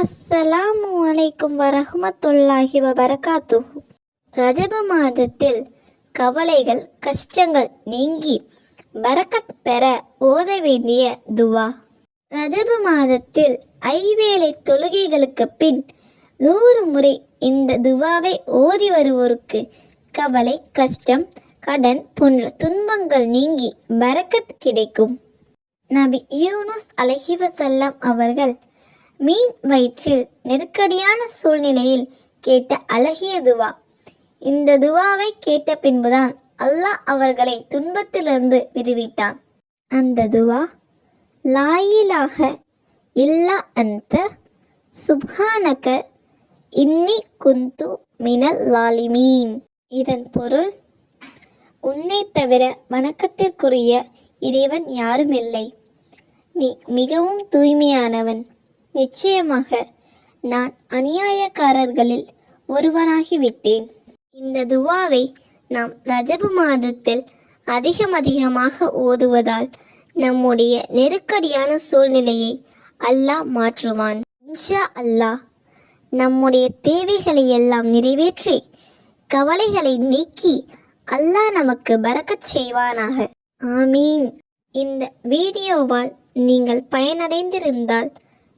அஸ்ஸலாமு அலைக்கும் வரஹமத்துல்லாஹி வபரகாத்து ரஜப மாதத்தில் கவலைகள் கஷ்டங்கள் நீங்கி பரக்கத் பெற ஓத வேண்டிய துவா. ரஜப மாதத்தில் ஐவேளை தொழுகைகளுக்கு பின் நூறு முறை இந்த துவாவை ஓதி வருவோருக்கு கவலை கஷ்டம் கடன் போன்ற துன்பங்கள் நீங்கி பரக்கத் கிடைக்கும். நபி யூனுஸ் அலஹிவசல்லாம் அவர்கள் மீன் வயிற்றில் நெருக்கடியான சூழ்நிலையில் கேட்ட அழகிய துவா. இந்த துவாவை கேட்ட பின்புதான் அல்லாஹ் அவர்களை துன்பத்திலிருந்து விடுவிட்டான் அந்த துவா லாயிலாக இல்லா அந்த சுப்ஹானக இன்னி குந்து மினல் லாலிமீன். இதன் பொருள் உன்னை தவிர வணக்கத்திற்குரிய இறைவன் யாரும் இல்லை நீ மிகவும் தூய்மையானவன். நிச்சயமாக நான் அநியாயக்காரர்களில் ஒருவனாகிவிட்டேன். இந்த துவாவை நாம் ரஜபு மாதத்தில் அதிகம் அதிகமாக ஓதுவதால் நம்முடைய நெருக்கடியான சூழ்நிலையை அல்லாஹ் மாற்றுவான். இன்ஷா அல்லாஹ் நம்முடைய தேவைகளை எல்லாம் நிறைவேற்றி கவலைகளை நீக்கி அல்லாஹ் நமக்கு பறக்கச் செய்வானாக. ஆமீன். இந்த வீடியோவால் நீங்கள் பயனடைந்திருந்தால்